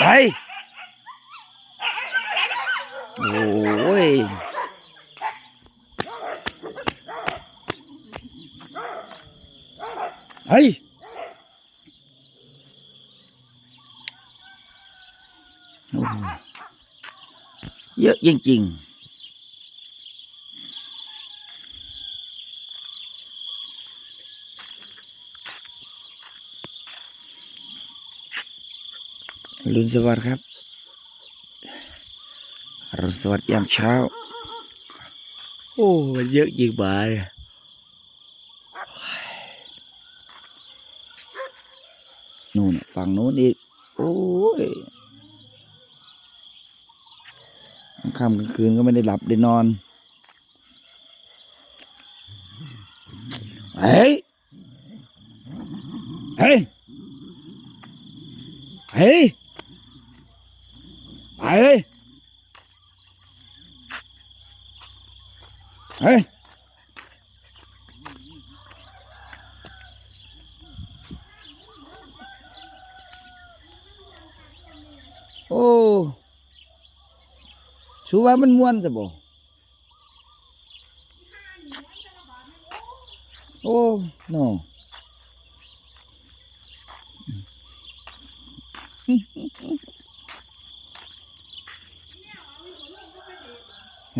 ไปโอ้ยเฮ้ยโอ้โหเยอะจริงๆ ลุนสวัสดิ์ครับรุณสวัสดิ์ยามเช้า โอ้มันเยอะจริงบ่ายนู่นฝั่งนู้นอีก โอ้ยค่ำกลางคืนก็ไม่ได้หลับได้นอน เฮ้ย เฮ้ย เฮ้ย ไปเลยเฮ้ยโอ้ชูว่ามันม่วนจะบ่โอ้โน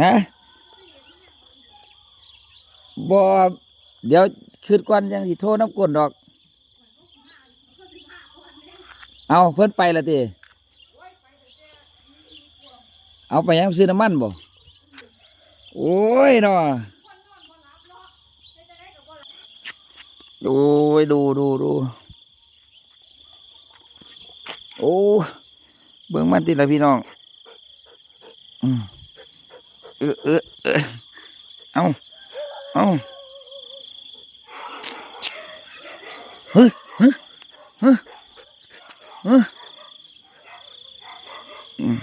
ฮะบ่เดี๋ยวคืนก่อนยังสิโทรน้ำกลนดอก เอาเพิ่นไปละติเอาไปยังซื้อน้ำมันบ่โอ้ยเนาะดูดูดูดูโอ้ เบิ่งมันติละพี่น้อง อืม เออเออเออเอาเอาเฮ้ยเฮ้ยเฮ้ยเฮ้ยอืม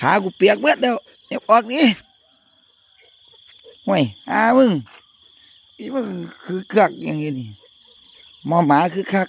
ขากูเปียกเบิดแล้วเดี๋ยวออกนี่ห่วยอามึงนี่มึงคือคักอย่างงี้นี่มอหมาคือคัก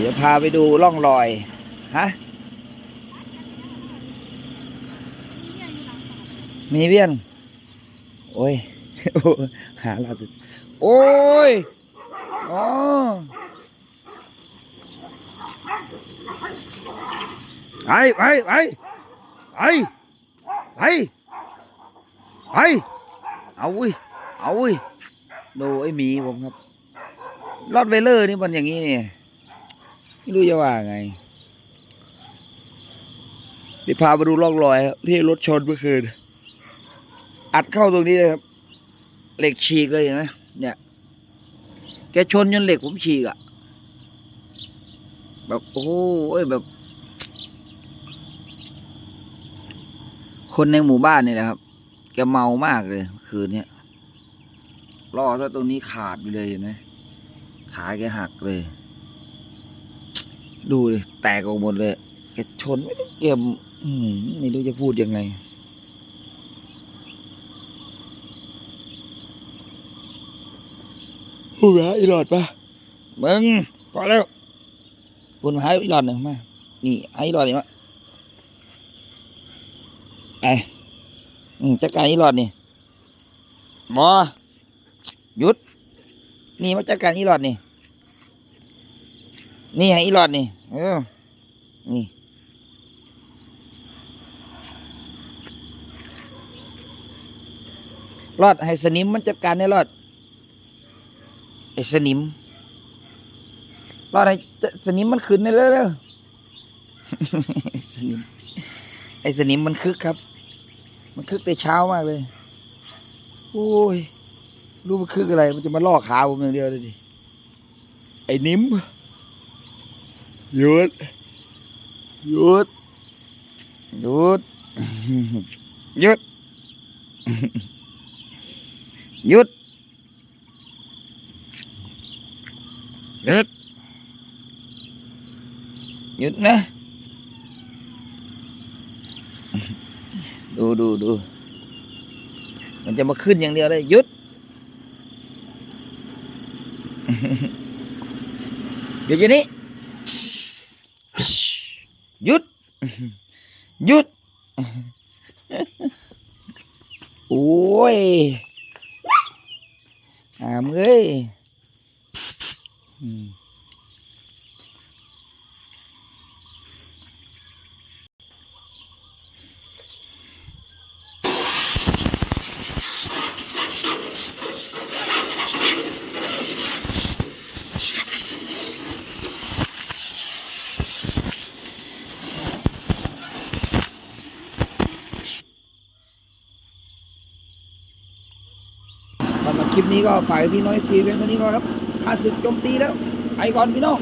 เดี๋ยวพาไปดูร่องรอย ฮะ มีเวียน โอ้ย หาเราโอ้ย อ๋อ ไปไปไปไปไปไปเอาเว้ย เอาเว้ย ดูไอ้หมีผมครับ รอดเวเลอร์นี่มันอย่างนี้เนี่ย ไม่รู้จะว่าไงเดี๋ยวพาไปดูร่องรอยครับที่รถชนเมื่อคืน อัดเข้าตรงนี้เลยครับ เหล็กฉีกเลยเห็นไหมเนี่ย แกชนจนเหล็กผมฉีกอะ่ะแบบโอ้โหแบบ คนในหมู่บ้านนี่แหละครับ แกเมามากเลยคืนเนี้ยล่อซะตรงนี้ขาดไปเลยเห็นไหมขาแกหักเลย ดูเลยแตกออกหมดเลยแกชนไม่ได้เกมอืมไม่รู้จะพูดยังไง พูดหาอีหลอดปะมึงพอแล้วคุณหาอีหลอดหนึ่งมา นี่หาอีหลอดนี่มาไอ้อืมจัดการอีหลอดนี่หมอหยุด นี่มาจัดการอีหลอดนี่ นี่ให้อีหลอดนี่ เออ นี่ รอดให้สนิมมันจัดการในรอดไอ้สนิม รอดให้สนิมมันขึ้นได้เลยเด้อสนิม ไอ้สนิมมันคึกครับ มันคึกแต่เช้ามากเลย โอ้ย รู้มันคึกอะไร มันจะมาล่อขาผมอย่างเดียวเลยดิ ไอ้นิ้ม หยุดหยุดหยุดหยุดหยุดหยุดหยุดนะ ดูดูดู มันจะมาขึ้นอย่างเดียวเลยหยุดหยุดอย่างนี้ หยุดหยุด โอ้ยอามเอ้ย คลิปนี้ก็ฝากพี่น้อยซีเพียงเท่านี้ก็ครับข้าศึกโจมตีแล้วไปก่อนพี่น้อง